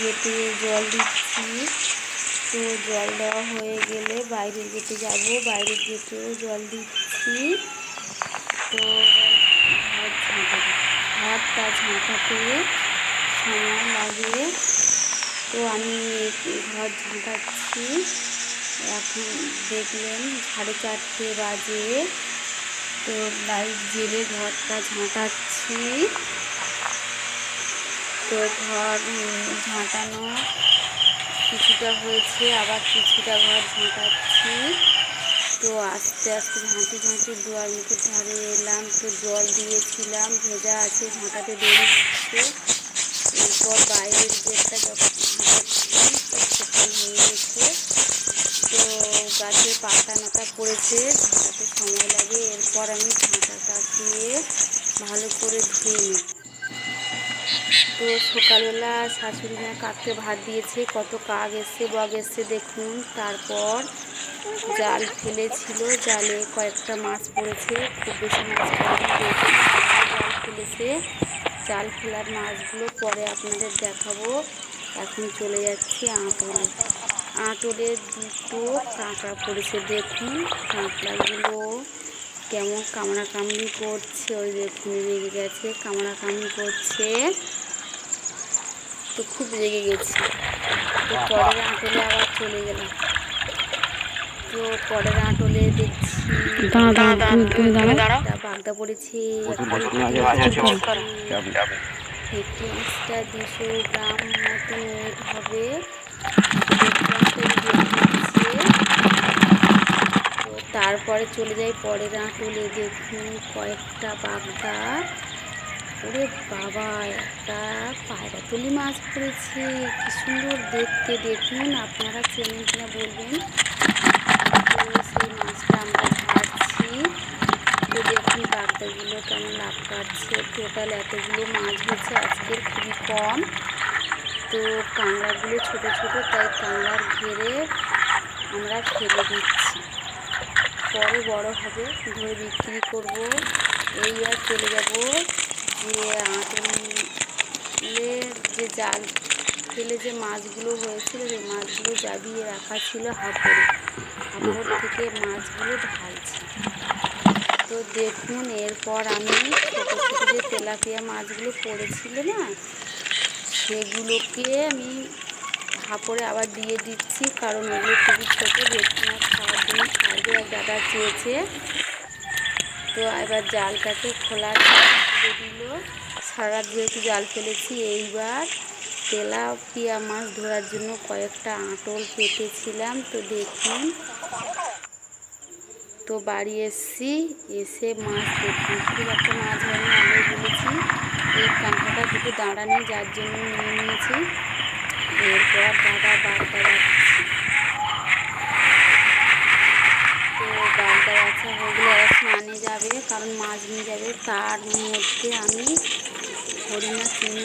গেটে জল দিচ্ছি। তো জল দেওয়া হয়ে গেলে বাইরের গেটে যাব। বাইরের গেটেও জল দিচ্ছি। তো ঘরটা ঝাঁটাতে সময় লাগে। তো আমি ঘর ঝাঁটাচ্ছি। এখন দেখলেন সাড়ে চারটে বাজে। তো লাইট জেলে ঘরটা ঝাঁটাচ্ছি। তো ঘর ঝাঁটানো কিছুটা হয়েছে, আবার কিছুটা ঘর ঝাঁটাচ্ছি। তো আস্তে আস্তে ঝাঁটি ঝাঁটি দুয়ার মুখের ধারে এলাম, তো জল দিয়েছিলাম, ভেজা আছে, ঝাঁটাতে দেরি হচ্ছে এরপর বাইরের গেটটা যখন ঝাঁটাচ্ছি হয়ে গেছে। তো গাছে পাতা নাতা পড়েছে, ঝাঁটাতে সময় লাগে, এরপর আমি ঝাঁটাটা দিয়ে ভালো করে ধুয়ে নিই। তো সকালবেলা শাশুড়ি মা কাককে ভাত দিয়েছে, কত কাক এসছে বগ এসছে, দেখুন। তারপর জাল ফেলেছিল, জালে কয়েকটা মাছ পড়েছে, খুব বেশি মাছ জাল ফেলেছে। জাল ফেলার মাছগুলো পরে আপনাদের দেখাবো। এখন চলে যাচ্ছি আঁটলে। আঁটলে দুটো কাঁকড়া পড়েছে, দেখুন। কাঁকড়াগুলো কেমন কামড়া কামড়ি করছে, ওই দেখুন রেগে গেছে কামড়া কামড়ি করছে। তো খুব রেগে গেছি। তো পরের আঁটলে আবার চলে গেলাম। তো পরের আঁটলে দেখছি একটা বাগদা পড়েছে একত্রিশটা দুশো গ্রাম মতো হবে। তারপরে চলে যাই পরের আঁটলে। দেখুন কয়েকটা বাগদা। ওরে বাবা, একটা পায়রা তুলি মাছ পড়েছে কি সুন্দর দেখতে, দেখুন আপনারা চেনেন কিনা বলবেন। তো সেই মাছটা আমরা ছাড়ছি তো দেখুন বাগদাগুলো কেমন লাভ কাটছে। টোটাল এতগুলো মাছ হয়েছে, আজকের খুবই কম। তো কাঁকড়াগুলো ছোট ছোট, তাই কাঁকড়ার ঘেরে আমরা ফেলে দিচ্ছি। পরে বড় হবে, ধরে বিক্রি করব। এই আর চলে যাব যে আঁটলের যে জাল ফেলে যে মাছগুলো হয়েছিল, সেই মাছগুলো জাবিয়ে রাখা ছিল হাঁপড়ে হাঁপড় থেকে মাছগুলো ঢালছি। তো দেখুন, এরপর আমি যে তেলাপিয়া মাছগুলো পড়েছিল না, সেগুলোকে আমি হাঁপড়ে আবার দিয়ে দিচ্ছি, কারণ ওগুলো খুবই ছোটো ভেটকি মাছ খাওয়ার জন্য ছাড়বে আর দাদা চেয়েছে। তো এবার জালটাকে খোলা দিয়ে দিল। সারা যেহেতু জাল ফেলেছি। এইবার তেলাপিয়া মাছ ধরার জন্য কয়েকটা আঁটল পেতেছিলাম তো দেখুন, তো বাড়ি এসছি। এসে মাছ দেখুন খুব একটা মাছ হয়নি আগে বলেছি এই কাঁকড়াটা দুটো দাঁড়ানি, যার জন্য নিয়ে নিয়েছি। এরপর দাদা বাগদা যাচ্ছি তো বাগদা বাচ্চা হয়ে গেলে এরা স্নানে যাবে কারণ মাছ নিয়ে যাবে তার মধ্যে আমি হরিণা চিংড়ি